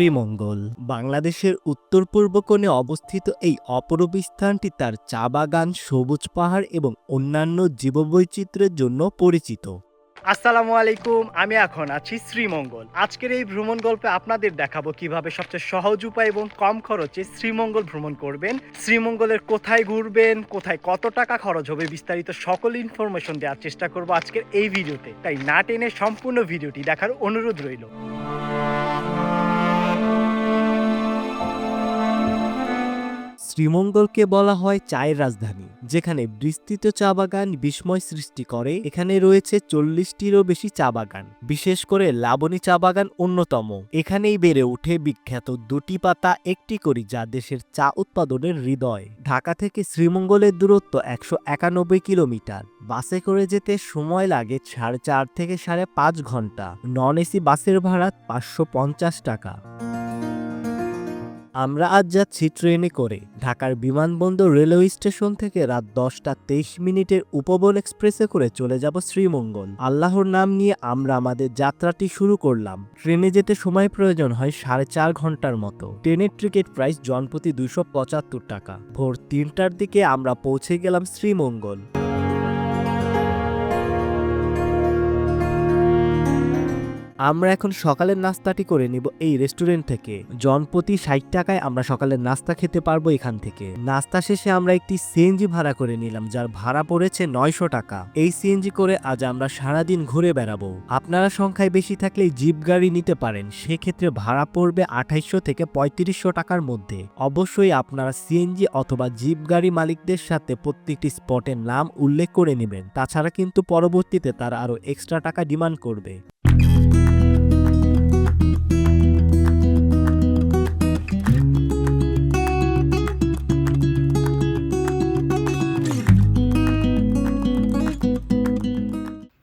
শ্রীমঙ্গল। বাংলাদেশের উত্তর পূর্ব কোণে অবস্থিত এই অপরূপ স্থানটি তার চা বাগান, সবুজ পাহাড় এবং অন্যান্য জীববৈচিত্র্যের জন্য পরিচিত। আসসালামু আলাইকুম, আমি এখন আছি শ্রীমঙ্গল। আজকের এই ভ্রমণ গল্পে আপনাদের দেখাবো কীভাবে সবচেয়ে সহজ উপায় এবং কম খরচে শ্রীমঙ্গল ভ্রমণ করবেন, শ্রীমঙ্গলের কোথায় ঘুরবেন, কোথায় কত টাকা খরচ হবে বিস্তারিত সকল ইনফরমেশন দেওয়ার চেষ্টা করব আজকের এই ভিডিওতে। তাই না টেনে সম্পূর্ণ ভিডিওটি দেখার অনুরোধ রইল। শ্রীমঙ্গলকে বলা হয় চায়ের রাজধানী, যেখানে বিস্তৃত চা বাগান বিস্ময় সৃষ্টি করে। এখানে রয়েছে চল্লিশটিরও বেশি চা বাগান, বিশেষ করে লাবণী চা বাগান অন্যতম। এখানেই বেড়ে ওঠে বিখ্যাত দুটি পাতা, একটি করি যা দেশের চা উৎপাদনের হৃদয়। ঢাকা থেকে শ্রীমঙ্গলের দূরত্ব একশো একানব্বই কিলোমিটার। বাসে করে যেতে সময় লাগে সাড়ে চার থেকে সাড়ে পাঁচ ঘণ্টা। নন এসি বাসের ভাড়া পাঁচশো পঞ্চাশ টাকা। আমরা আজ যাচ্ছি ট্রেনে করে ঢাকার বিমানবন্দর রেলওয়ে স্টেশন থেকে রাত দশটা তেইশ মিনিটের উপবন এক্সপ্রেসে করে চলে যাব শ্রীমঙ্গল। আল্লাহর নাম নিয়ে আমরা আমাদের যাত্রাটি শুরু করলাম। ট্রেনে যেতে সময় প্রয়োজন হয় সাড়ে চার ঘণ্টার মতো। ট্রেনের টিকিট প্রাইস জনপ্রতি দুশো টাকা। ভোর তিনটার দিকে আমরা পৌঁছে গেলাম শ্রীমঙ্গল। আমরা এখন সকালের নাস্তাটি করে নিব এই রেস্টুরেন্ট থেকে। জনপ্রতি ষাট টাকায় আমরা সকালের নাস্তা খেতে পারব এখান থেকে। নাস্তা শেষে আমরা একটি সিএনজি ভাড়া করে নিলাম, যার ভাড়া পড়েছে নয়শো টাকা। এই সিএনজি করে আজ আমরা সারাদিন ঘুরে বেড়াবো। আপনারা সংখ্যায় বেশি থাকলে জিপ গাড়ি নিতে পারেন, সেক্ষেত্রে ভাড়া পড়বে আঠাইশশো থেকে পঁয়ত্রিশশো টাকার মধ্যে। অবশ্যই আপনারা সিএনজি অথবা জিপ গাড়ি মালিকদের সাথে প্রত্যেকটি স্পটের নাম উল্লেখ করে নেবেন। তাছাড়া কিন্তু পরবর্তীতে তারা আরও এক্সট্রা টাকা ডিমান্ড করবে।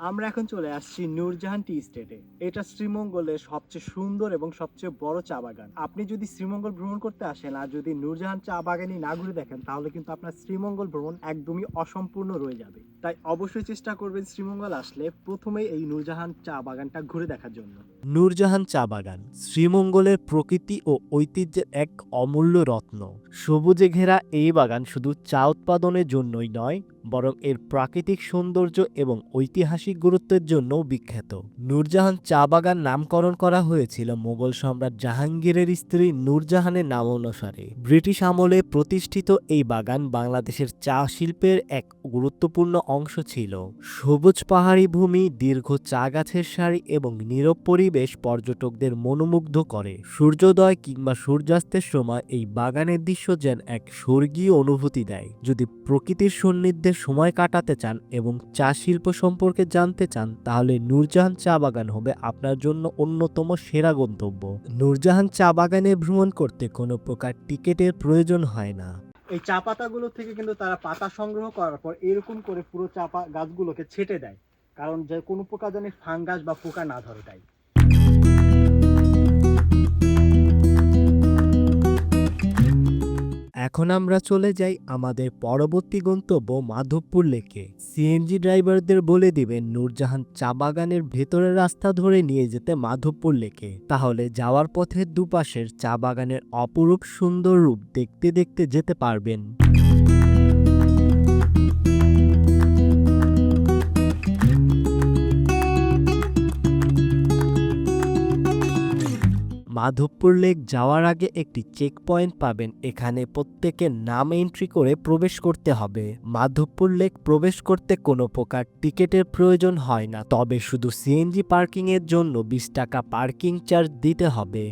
আমরা এখন চলে আসছি নূরজাহান টি স্টেটে। এটা শ্রীমঙ্গলের সবচেয়ে সুন্দর এবং সবচেয়ে বড় চা বাগান। আপনি যদি শ্রীমঙ্গল ভ্রমণ করতে আসেন আর যদি নূরজাহান চা বাগানই না ঘুরে দেখেন, তাহলে কিন্তু আপনার শ্রীমঙ্গল ভ্রমণ একদমই অসম্পূর্ণ রয়ে যাবে। তাই অবশ্যই চেষ্টা করবেন শ্রীমঙ্গল আসলে প্রথমেই এই নূরজাহান চা বাগানটা ঘুরে দেখার জন্য। নূরজাহান চা বাগান শ্রীমঙ্গলের প্রকৃতি ও ঐতিহ্যের এক অমূল্য রত্ন। সবুজে ঘেরা এই বাগান শুধু চা উৎপাদনের জন্যই নয় বরং এর প্রাকৃতিক সৌন্দর্য এবং ঐতিহাসিক গুরুত্বের জন্যও বিখ্যাত। নূরজাহান চা বাগান নামকরণ করা হয়েছিল মোগল সম্রাট জাহাঙ্গীরের স্ত্রী নূরজাহানের নাম অনুসারে। ব্রিটিশ আমলে প্রতিষ্ঠিত এই বাগান বাংলাদেশের চা শিল্পের এক গুরুত্বপূর্ণ অংশ ছিল। সবুজ পাহাড়ি ভূমি, দীর্ঘ চা গাছের সারি এবং নীরব পরিবেশ পর্যটকদের মনোমুগ্ধ করে। সূর্যোদয় কিংবা সূর্যাস্তের সময় এই বাগানের দৃশ্য যেন এক স্বর্গীয় অনুভূতি দেয়। যদি প্রকৃতির সান্নিধ্যে সময় কাটাতে চান এবং চা শিল্প সম্পর্কে জানতে চান, তাহলে নূরজাহান চা বাগান হবে আপনার জন্য অন্যতম সেরা গন্তব্য। নূরজাহান চা বাগানে ভ্রমণ করতে কোনো প্রকার টিকেটের প্রয়োজন হয় না। এই চা পাতাগুলো থেকে কিন্তু তারা পাতা সংগ্রহ করার পর এরকম করে পুরো চা গাছগুলোকে ছেটে দেয়। কারণ যে কোনো প্রকার যেন ফাঙ্গাস বা পোকা না ধরে তাই। এখন আমরা চলে যাই আমাদের পরবর্তী গন্তব্য মাধবপুর লেকে। সিএনজি ড্রাইভারদের বলে দিবেন, নূরজাহান চা বাগানের ভেতরের রাস্তা ধরে নিয়ে যেতে মাধবপুর লেকে। তাহলে যাওয়ার পথের দুপাশের চা বাগানের অপরূপ সুন্দর রূপ দেখতে দেখতে যেতে পারবেন। মাধবপুর লেক যাওয়ার আগে একটি চেক পয়েন্ট পাবেন। এখানে প্রত্যেকের নাম এন্ট্রি করে প্রবেশ করতে হবে। মাধবপুর লেক প্রবেশ করতে কোনো প্রকার টিকেটের প্রয়োজন হয় না। তবে শুধু সিএনজি পার্কিংয়ের জন্য বিশ টাকা পার্কিং চার্জ দিতে হবে।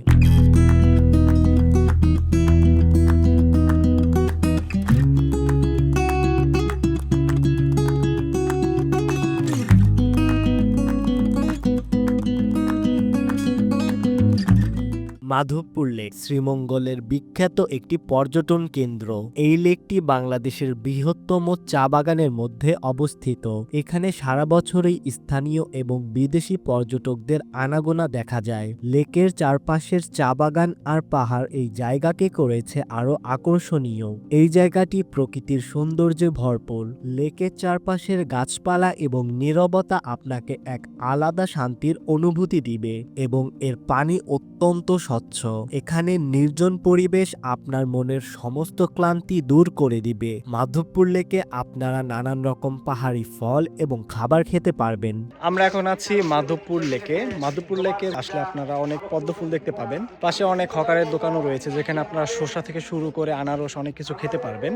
মাধবপুর লেক শ্রীমঙ্গলের বিখ্যাত একটি পর্যটন কেন্দ্র। এই লেকটি বাংলাদেশের বৃহত্তম চা বাগানের মধ্যে অবস্থিত। এখানে সারা বছরই স্থানীয় এবং বিদেশি পর্যটকদের আনাগোনা দেখা যায়। লেকের চারপাশের চা বাগান আর পাহাড় এই জায়গাকে করেছে আরও আকর্ষণীয়। এই জায়গাটি প্রকৃতির সৌন্দর্যে ভরপুর। লেকের চারপাশের গাছপালা এবং নীরবতা আপনাকে এক আলাদা শান্তির অনুভূতি দিবে এবং এর পানি অত্যন্ত স্বচ্ছ। স্বচ্ছ। এখানে নির্জন পরিবেশ আপনার মনের সমস্ত ক্লান্তি দূর করে দিবে। মাধবপুর লেকে আপনারা নানান রকম পাহাড়ি ফল এবং খাবার খেতে পারবেন। আমরা এখন আছি মাধবপুর লেকে। মাধবপুর লেকে আসলে আপনারা অনেক পদ্ম ফুল দেখতে পাবেন। পাশে অনেক হকারের দোকানও রয়েছে, যেখানে আপনারা শসা থেকে শুরু করে আনারস অনেক কিছু খেতে পারবেন।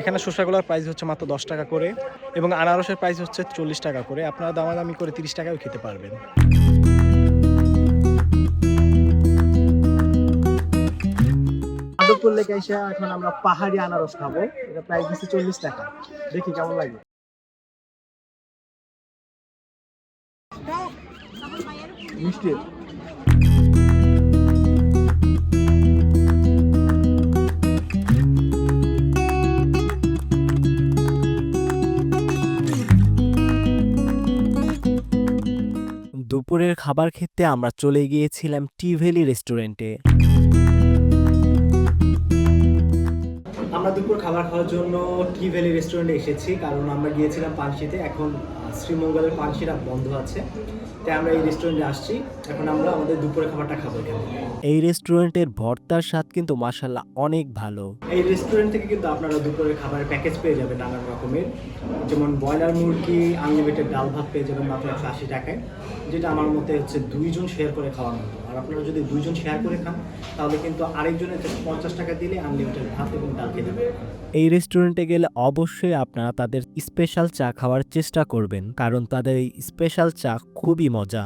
এখানে শসাগুলোর প্রাইস হচ্ছে মাত্র দশ টাকা করে এবং আনারসের প্রাইস হচ্ছে চল্লিশ টাকা করে। আপনারা দামাদামি করে তিরিশ টাকাও খেতে পারবেন। মাধবপুর লেকে এসে এখন আমরা পাহাড়ি আনারস খাব। এটা প্রাইস দিচ্ছে চল্লিশ টাকা। দেখি কেমন লাগে। মিষ্টি। দুপুরের খাবার খেতে আমরা চলে গিয়েছিলাম টি ভ্যালি রেস্টুরেন্টে। আমরা দুপুর খাবার খাওয়ার জন্য টি ভ্যালি রেস্টুরেন্টে এসেছি কারণ আমরা গিয়েছিলাম পানশিতে এখন শ্রীমঙ্গলের পানশিটা বন্ধ আছে। তাই আমরা এই রেস্টুরেন্টে আসছি। এখন আমরা আমাদের দুপুরের খাবারটা খাব এখানে। এই রেস্টুরেন্টের ভর্তার স্বাদ কিন্তু মাসাল্লাহ অনেক ভালো। এই রেস্টুরেন্ট থেকে কিন্তু আপনারা দুপুরের খাবারের প্যাকেজ পেয়ে যাবেন নানান রকমের। যেমন ব্রয়লার মুরগি আনলিমিটেড ডাল ভাত পেয়ে যাবেন মাত্র একশো আশি টাকায়। যেটা আমার মতে হচ্ছে দুইজন শেয়ার করে খাওয়ার মতো। আর আপনারা যদি দুইজন শেয়ার করে খান তাহলে কিন্তু আরেকজনের পঞ্চাশ টাকা দিলে আনলিমিটেড ভাত এবং ডাল খেতে পারবেন। এই রেস্টুরেন্টে গেলে অবশ্যই আপনারা তাদের স্পেশাল চা খাওয়ার চেষ্টা করবেন। কারণ তাদের এই স্পেশাল চা খুবই মজা।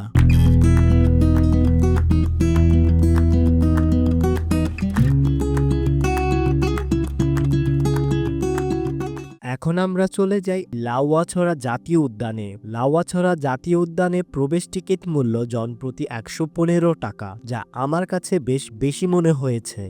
এখন আমরা চলে যাই লাউয়াছড়া জাতীয় উদ্যানে। লাউয়াছড়া জাতীয় উদ্যানে প্রবেশ টিকিট মূল্য জনপ্রতি একশো পনেরো টাকা, যা আমার কাছে বেশ বেশি মনে হয়েছে।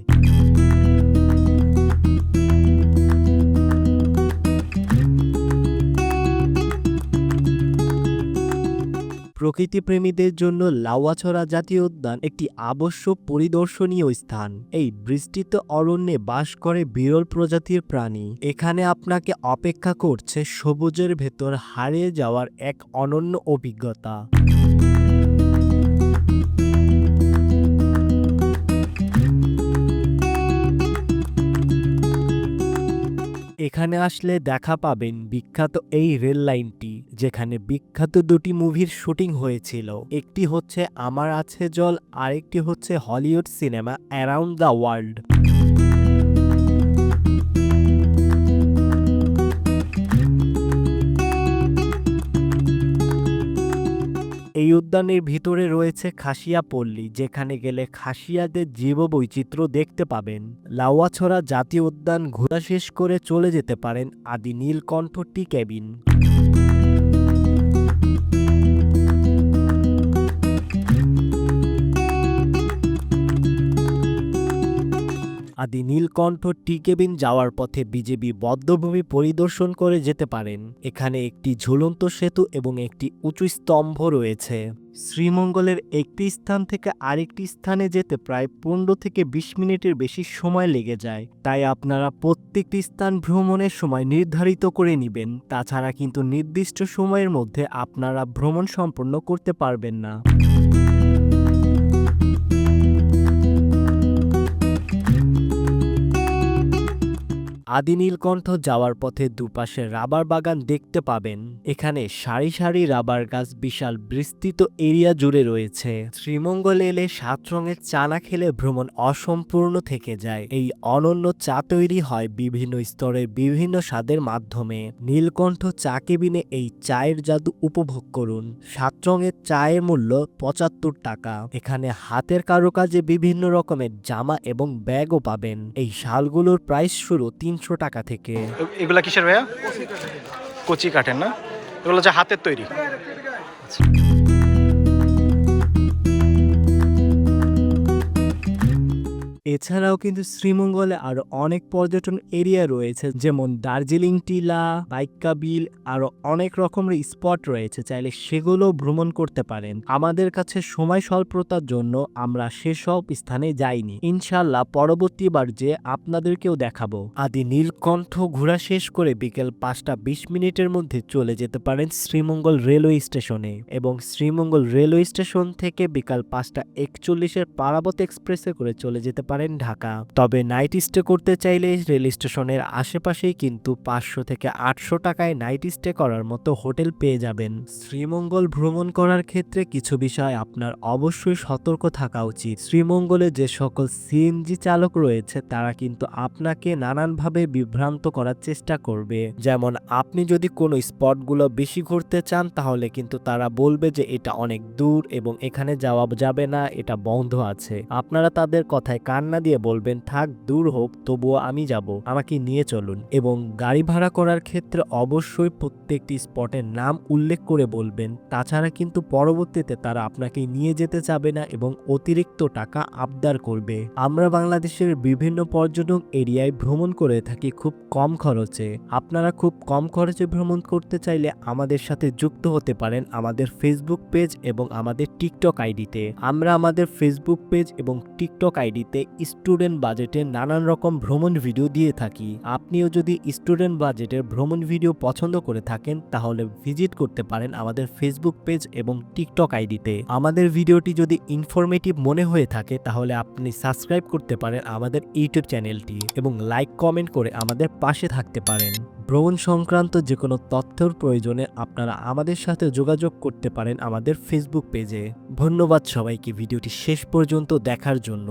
প্রকৃতিপ্রেমীদের জন্য লাউয়াছড়া জাতীয় উদ্যান একটি আবশ্যক পরিদর্শনীয় স্থান। এই বিস্তৃত অরণ্যে বাস করে বিরল প্রজাতির প্রাণী। এখানে আপনাকে অপেক্ষা করছে সবুজের ভেতর হারিয়ে যাওয়ার এক অনন্য অভিজ্ঞতা। এখানে আসলে দেখা পাবেন বিখ্যাত এই রেল লাইনটি, যেখানে বিখ্যাত দুটি মুভির শুটিং হয়েছিল। একটি হচ্ছে আমার আছে জল, আরেকটি হচ্ছে Hollywood cinema around the world. এই উদ্যানের ভিতরে রয়েছে খাসিয়া পল্লী, যেখানে গেলে খাসিয়াদের জীববৈচিত্র্য দেখতে পাবেন। লাউয়াছড়া জাতীয় উদ্যান ঘোরা শেষ করে চলে যেতে পারেন আদি নীলকণ্ঠ টি ক্যাবিন। আদি নীলকণ্ঠ টি কেবিন যাওয়ার পথে বিজেপি বদ্ধভূমি পরিদর্শন করে যেতে পারেন। এখানে একটি ঝুলন্ত সেতু এবং একটি উঁচু স্তম্ভ রয়েছে। শ্রীমঙ্গলের একটি স্থান থেকে আরেকটি স্থানে যেতে প্রায় পনেরো থেকে বিশ মিনিটের বেশি সময় লেগে যায়। তাই আপনারা প্রত্যেকটি স্থান ভ্রমণের সময় নির্ধারিত করে নেবেন। তাছাড়া কিন্তু নির্দিষ্ট সময়ের মধ্যে আপনারা ভ্রমণ সম্পন্ন করতে পারবেন না। আদি নীলকণ্ঠ যাওয়ার পথে দুপাশে রাবার বাগান দেখতে পাবেন। এখানে সারি সারি রাবার গাছ বিশাল বিস্তৃত এরিয়া জুড়ে রয়েছে। শ্রীমঙ্গল এলে সাত রঙের চা না খেলে ভ্রমণ অসম্পূর্ণ থেকে যায়। এই অনন্য চা তৈরি হয় বিভিন্ন স্তরের বিভিন্ন স্বাদের মাধ্যমে। নীলকণ্ঠ চা কেবিনে এই চায়ের জাদু উপভোগ করুন। সাত রঙের চায়ের মূল্য পঁচাত্তর টাকা। এখানে হাতের কারুকাজে বিভিন্ন রকমের জামা এবং ব্যাগও পাবেন। এই শালগুলোর প্রাইস শুরু তিনশো টাকা থেকে। এগুলা কিসের ভাইয়া? কচি কাঠের না? এগুলো হচ্ছে হাতের তৈরি। এছাড়াও কিন্তু শ্রীমঙ্গলে আরও অনেক পর্যটন এরিয়া রয়েছে, যেমন দার্জিলিং টিলা, বাইক্কা বিল, আরও অনেক রকমের স্পট রয়েছে, চাইলে সেগুলো ভ্রমণ করতে পারেন। আমাদের কাছে সময় স্বল্পতার জন্য আমরা সেসব স্থানে যাইনি। ইনশাল্লাহ পরবর্তীবার যে আপনাদেরকেও দেখাবো। আদি নীলকণ্ঠ ঘোরা শেষ করে বিকেল পাঁচটা বিশ মিনিটের মধ্যে চলে যেতে পারেন শ্রীমঙ্গল রেলওয়ে স্টেশনে। এবং শ্রীমঙ্গল রেলওয়ে স্টেশন থেকে বিকাল পাঁচটা একচল্লিশের পারাবত এক্সপ্রেসে করে চলে যেতে পারেন ঢাকা। তবে নাইট স্টে করতে চাইলে রেল স্টেশনের আশেপাশেই কিন্তু পাঁচশো থেকে আটশো টাকায় নাইট স্টে করার মতো হোটেল পেয়ে যাবেন। শ্রীমঙ্গল ভ্রমণ করার ক্ষেত্রে কিছু বিষয় আপনার অবশ্যই সতর্ক থাকা উচিত। শ্রীমঙ্গলে যে সকল সিএনজি চালক রয়েছে, তারা কিন্তু আপনাকে নানানভাবে বিভ্রান্ত করার চেষ্টা করবে। যেমন, আপনি যদি কোনো স্পটগুলো বেশি ঘুরতে চান, তাহলে কিন্তু তারা বলবে যে এটা অনেক দূর এবং এখানে যাওয়া যাবে না, এটা বন্ধ আছে। আপনারা তাদের কথায় কান্না দিয়ে বলবেন, থাক, দূর হোক, তবুও আমি যাব। আমাকে নিয়ে চলুন। এবং গাড়ি ভাড়া করার ক্ষেত্রে অবশ্যই প্রত্যেকটি স্পটের নাম উল্লেখ করে বলবেন। তাছাড়া কিন্তু পরবর্তীতে তারা আপনাকে নিয়ে যেতে চাবে না এবং অতিরিক্ত টাকা আবদার করবে। আমরা বাংলাদেশের বিভিন্ন পর্যটক এরিয়ায় ভ্রমণ করে থাকি খুব কম খরচে। আপনারা খুব কম খরচে ভ্রমণ করতে চাইলে আমাদের সাথে যুক্ত হতে পারেন আমাদের ফেসবুক পেজ এবং আমাদের টিকটক আইডিতে আমরা আমাদের ফেসবুক পেজ এবং টিকটক আইডিতে স্টুডেন্ট বাজেটে নানান রকম ভ্রমণ ভিডিও দিয়ে থাকি। আপনিও যদি স্টুডেন্ট বাজেটের ভ্রমণ ভিডিও পছন্দ করে থাকেন, তাহলে ভিজিট করতে পারেন আমাদের ফেসবুক পেজ এবং টিকটক আইডিতে। আমাদের ভিডিওটি যদি ইনফরমেটিভ মনে হয়ে থাকে, তাহলে আপনি সাবস্ক্রাইব করতে পারেন আমাদের ইউটিউব চ্যানেলটি এবং লাইক কমেন্ট করে আমাদের পাশে থাকতে পারেন। ভ্রমণ সংক্রান্ত যে কোনো তথ্যর প্রয়োজনে আপনারা আমাদের সাথে যোগাযোগ করতে পারেন আমাদের ফেসবুক পেজে ধন্যবাদ সবাইকে, ভিডিওটি শেষ পর্যন্ত দেখার জন্য।